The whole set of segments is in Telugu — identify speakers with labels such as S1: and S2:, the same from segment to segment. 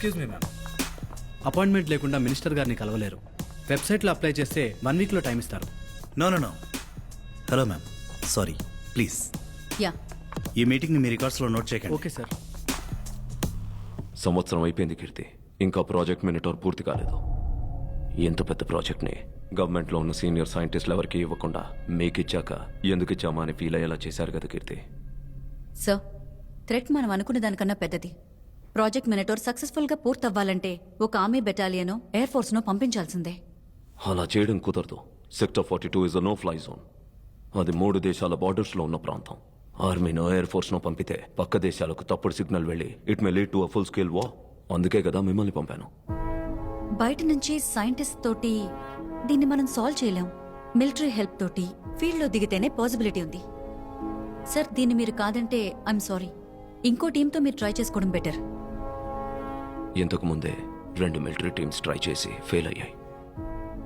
S1: ఎక్స్క్యూజ్ మీ మ్యామ్
S2: అపాయింట్మెంట్ లేకుండా మినిస్టర్ గారిని కలవలేరు. వెబ్సైట్లో అప్లై చేస్తే వన్ వీక్లో టైం ఇస్తారు.
S3: No no no hello ma'am sorry please
S4: yeah
S3: ఈ మీటింగ్ని మీ రికార్డ్స్లో నోట్ చేయకండి.
S2: ఓకే సార్
S5: సంవత్సరం అయిపోయింది కీర్తి. ఇంకా ప్రాజెక్ట్ మినిటోర్ పూర్తి కాలేదు. ఎంత పెద్ద ప్రాజెక్ట్ని గవర్నమెంట్లో ఉన్న సీనియర్ సైంటిస్టులు ఎవరికి ఇవ్వకుండా మీకు ఇచ్చాక ఎందుకు ఇచ్చామా అని ఫీల్ అయ్యేలా చేశారు కదా కీర్తి.
S4: సార్ థ్రెట్ మనం అనుకున్న దానికన్నా పెద్దది. ప్రాజెక్ట్ మినటోర్ సక్సెస్ఫుల్గా పూర్తవ్వాలంటే ఒక ఆర్మీ బెటాలియనో ఎయిర్ ఫోర్స్నో పంపించాల్సిందే.
S5: అలా చేయడం కుదరదు. Sector forty two is a no fly zone అది మూడు దేశాల బార్డర్స్లో ఉన్న ప్రాంతం. ఆర్మీనో ఎయిర్ ఫోర్స్నో పంపితే పక్క దేశాలకు తప్పుడు సిగ్నల్ వెళ్ళి it may lead to a full scale war అందుకే కదా మిమ్మల్ని పంపాను.
S4: బయట నుంచి సైంటిస్ట్ తోటి దీన్ని మనం సాల్వ్ చేయలేం. మిలిటరీ హెల్ప్ తోటి ఫీల్డ్లో దిగితేనే పాసిబిలిటీ ఉంది. సార్ దీన్ని మీరు కాదంటే ఐఎమ్ సారీ. ఇంకో టీంతో మీరు ట్రై చేసుకోవడం బెటర్.
S5: ఇంతకు ముందే రెండు మిలిటరీ టీమ్స్ ట్రై చేసి ఫెయిల్ అయ్యాయి.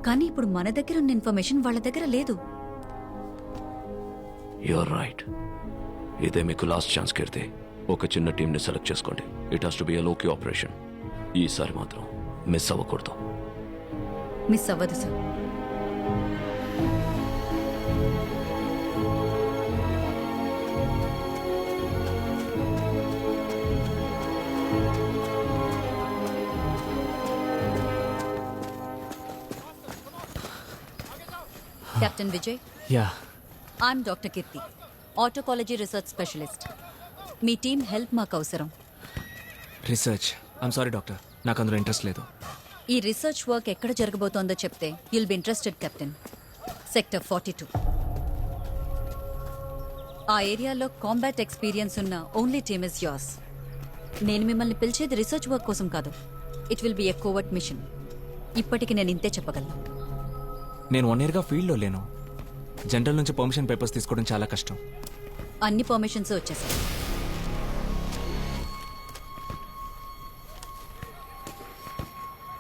S4: కానీ ఇప్పుడు మన దగ్గర ఉన్న ఇన్ఫర్మేషన్ వాళ్ళ దగ్గర లేదు.
S5: యూఆర్ రైట్ ఇదే మీకు లాస్ట్ ఛాన్స్ కీర్తి ఒక చిన్న టీంని సెలెక్ట్ చేసుకోండి. It has to be a low key operation ఈసారి మాత్రం మిస్ అవ్వకూడదు.
S4: మిస్ అవ్వదు sir captain Vijay
S6: ya
S4: I'm doctor Keerthi oncology research specialist మీ టీం హెల్ప్ మాకు అవసరం.
S6: రీసెర్చ్ ఐమ్ సారీ డాక్టర్ నాకు అందులో ఇంట్రెస్ట్ లేదు.
S4: ఈ రీసెర్చ్ వర్క్ ఎక్కడ జరగబోతోందో చెప్తే you'll be interested captain sector forty two ఆ ఏరియాలో కాంబాట్ ఎక్స్పీరియన్స్ ఉన్న ఓన్లీ టీమ్ ఇస్ యోర్స్ నేను మిమ్మల్ని పిలిచేది రీసెర్చ్ వర్క్ కోసం కాదు. It will be a covert mission ఇప్పటికి నేను ఇంతే చెప్పగలను.
S6: నేను వన్ ఇయర్గా ఫీల్డ్లో లేను. జనరల్ నుంచి పర్మిషన్ పేపర్స్ తీసుకోవడం చాలా కష్టం.
S4: అన్ని పర్మిషన్స్ వచ్చేసాయి.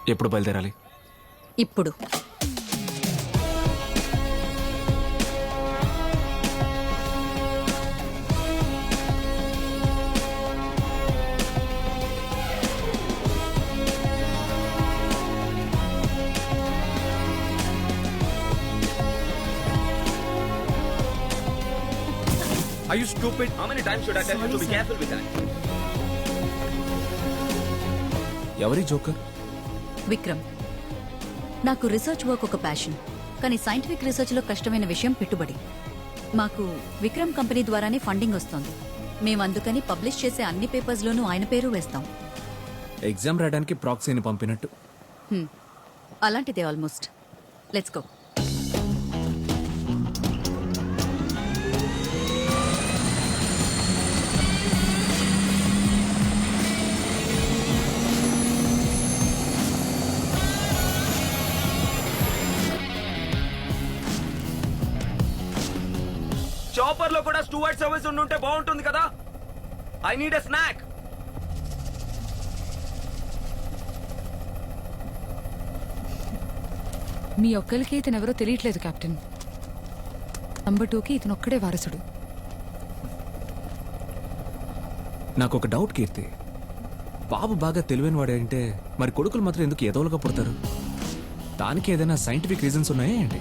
S6: ఎప్పుడు బయలుదేరాలి?
S4: ఇప్పుడు.
S1: I you stupid
S7: How many times should I tell you to be careful with that?
S6: ఎవరి జోకర్?
S4: విక్రమ్. నాకు రీసెర్చ్ వర్క్ ఒక ప్యాషన్. కానీ సైంటిఫిక్ రీసెర్చ్లో కష్టమైన విషయం పెట్టుబడి. మాకు విక్రమ్ కంపెనీ ద్వారానే ఫండింగ్ వస్తోంది. మేము అందుకని పబ్లిష్ చేసే అన్ని పేపర్స్లోనూ ఆయన పేరు వేస్తాం.
S6: ఎగ్జామ్ రాయడానికి ప్రాక్సీని పంపినట్టు.
S4: హ్మ్. అలాంటిదే ఆల్మోస్ట్. Let's go.
S7: చాపర్లో కూడా స్టూవర్డ్ సర్వీస్ ఉండుంటే బాగుంటుంది కదా? ఐ నీడ్ ఎ స్నాక్
S8: మీ ఒక్కరికి ఇతను ఎవరో తెలియట్లేదు కెప్టెన్. నంబర్ టూకి ఇతను ఒక్కడే వారసుడు.
S6: నాకు ఒక డౌట్ కీర్తి. బాబు బాగా తెలివైన వాడంటే మరి కొడుకులు మాత్రం ఎందుకు ఎదవలుగా పుడతారు? దానికి ఏదైనా సైంటిఫిక్ రీజన్స్ ఉన్నాయా ఏంటి?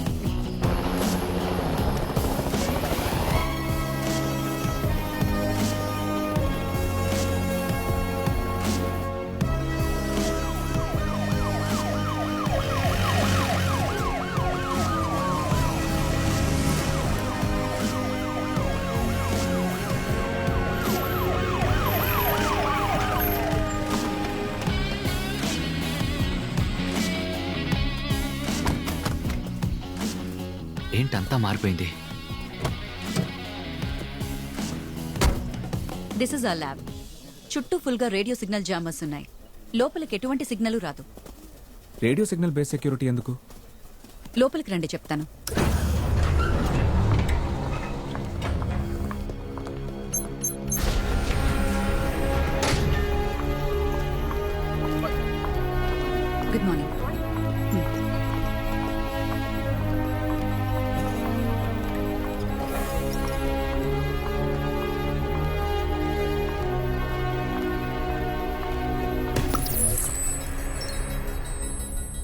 S9: ఏంటంతా మారిపోయింది.
S4: దిస్ ఇస్ ఆ ల్యాబ్ చుట్టూ ఫుల్గా రేడియో సిగ్నల్ జామర్స్ ఉన్నాయి లోపలికి ఎటువంటి సిగ్నల్ రాదు.
S6: రేడియో సిగ్నల్ బేస్ సెక్యూరిటీ ఎందుకు?
S4: లోపలికి రండి చెప్తాను.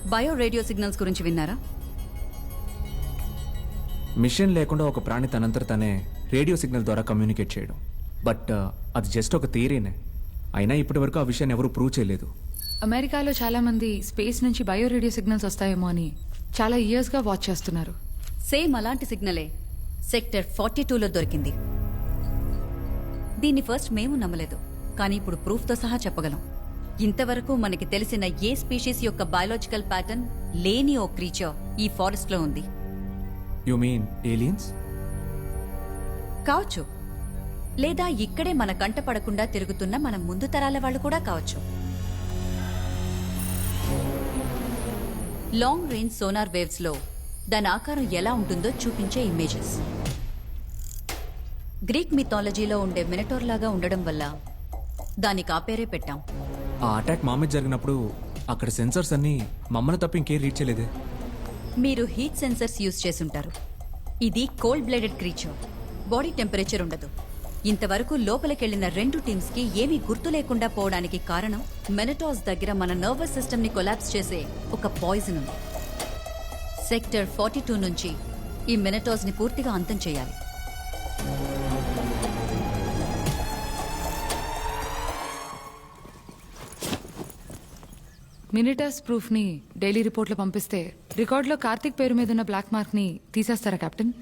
S4: బయో రేడియో సిగ్నల్స్ గురించి విన్నారా?
S6: మిషన్ లేకుండా ఒక ప్రాణి తనంతట తనే రేడియో సిగ్నల్ ద్వారా కమ్యూనికేట్ చేయడం. బట్ అది జస్ట్ ఒక థియరీనే. అయినా ఇప్పటి వరకు ఆ విషయాన్ని ఎవరు ప్రూవ్ చేయలేదు.
S8: అమెరికాలో చాలా మంది స్పేస్ నుంచి బయో రేడియో సిగ్నల్స్ వస్తాయేమో అని చాలా ఇయర్స్గా వాచ్ చేస్తున్నారు.
S4: సేమ్ అలాంటి సిగ్నలే సెక్టర్ ఫార్టీ టూలో దొరికింది. దీన్ని ఫస్ట్ మేము నమ్మలేదు. కానీ ఇప్పుడు ప్రూఫ్తో సహా చెప్పగలం. ఇంతవరకు మనకి తెలిసిన ఏ స్పీషీస్ యొక్క బయాలజికల్ ప్యాటర్న్ లేని ఓ క్రీచర్ ఈ ఫారెస్ట్లో ఉంది.
S6: యు మీన్ ఏలియన్స్
S4: కావచ్చు. లేదా ఇక్కడే మన కంట పడకుండా తిరుగుతున్న మన ముందు తరాల వాళ్ళు కూడా కావచ్చు. లాంగ్ రేంజ్ సోనార్ వేవ్స్లో దాని ఆకారం ఎలా ఉంటుందో చూపించే ఇమేజెస్ గ్రీక్ మిథాలజీలో ఉండే మినటోర్ లాగా ఉండడం వల్ల దానికి ఆ పేరే పెట్టాం.
S6: ఆ అటాక్ మా మీద జరిగినప్పుడు అక్కడ సెన్సర్స్ అన్ని మమ్మల్ని తప్ప ఇంకేం రీచ్ చేయలేదే.
S4: మీరు హీట్ సెన్సర్స్ యూజ్ చేసుంటారు ఇది cold blooded creature body temperature ఉండదు. ఇంతవరకు లోపలికెళ్ళిన రెండు టీమ్స్కి ఏమీ గుర్తు లేకుండా పోవడానికి కారణం మెనటాస్ దగ్గర మన నర్వస్ సిస్టమ్ని కొలాప్స్ చేసే ఒక పాయిజన్ ఉంది. సెక్టర్ ఫార్టీ టూ నుంచి ఈ మెనటాస్ని పూర్తిగా అంతం చేయాలి.
S8: మినిటర్స్ ప్రూఫ్ని డైలీ రిపోర్ట్లో పంపిస్తే రికార్డులో కార్తిక్ పేరు మీద ఉన్న బ్లాక్ మార్క్ని తీసేస్తారా కెప్టెన్?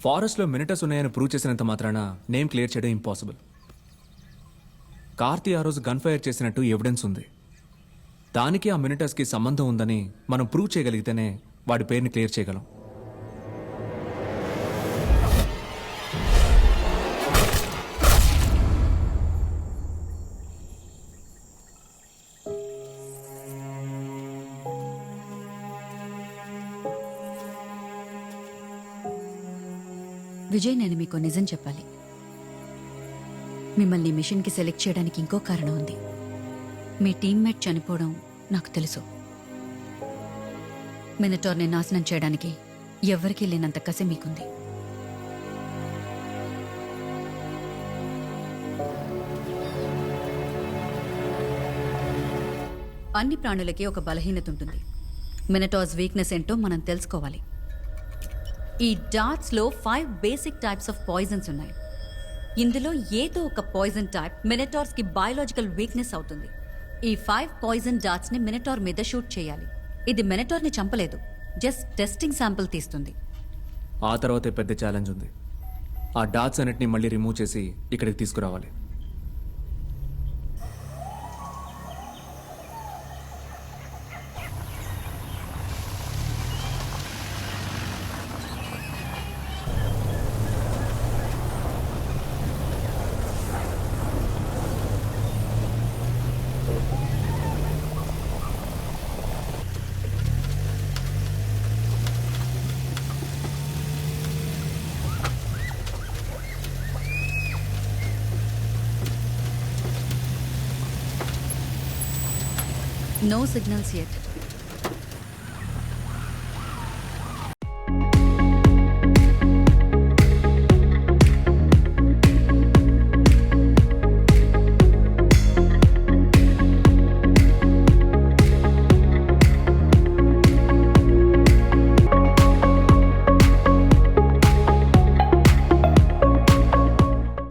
S6: ఫారెస్ట్లో మినిటర్స్ ఉన్నాయని ప్రూవ్ చేసినంత మాత్రాన నేమ్ క్లియర్ చేయడం ఇంపాసిబుల్. కార్తీ ఆ రోజు గన్ ఫైర్ చేసినట్టు ఎవిడెన్స్ ఉంది. దానికి ఆ మినిటర్స్కి సంబంధం ఉందని మనం ప్రూవ్ చేయగలిగితేనే వాడి పేరుని క్లియర్ చేయగలం.
S4: విజయ్ నేను మీకు నిజం చెప్పాలి. మిమ్మల్ని మిషన్కి సెలెక్ట్ చేయడానికి ఇంకో కారణం ఉంది. మీ టీమ్మేట్ చనిపోవడం నాకు తెలుసు. మినటోర్ని నాశనం చేయడానికి ఎవ్వరికీ లేనంత కసి మీకుంది. అన్ని ప్రాణులకి ఒక బలహీనత ఉంటుంది. మినటాస్ వీక్నెస్ ఏంటో మనం తెలుసుకోవాలి. ఈ డార్ట్స్లో five basic types of poisons ఉన్నాయి. ఇందులో ఏదో ఒక పాయిజన్ టైప్ మినటార్స్కి బయాలజికల్ వీక్నెస్ అవుతుంది. ఈ ఫైవ్ పాయిజన్ డార్ట్స్ని మినటార్ మీద షూట్ చేయాలి. ఇది మినటార్ని చంపలేదు. జస్ట్ టెస్టింగ్ శాంపుల్ తీస్తుంది.
S6: ఆ తర్వాతే పెద్ద ఛాలెంజ్ ఉంది. ఆ డాట్స్ అన్నిటిని మళ్ళీ రిమూవ్ చేసి ఇక్కడికి తీసుకురావాలి.
S4: No signals at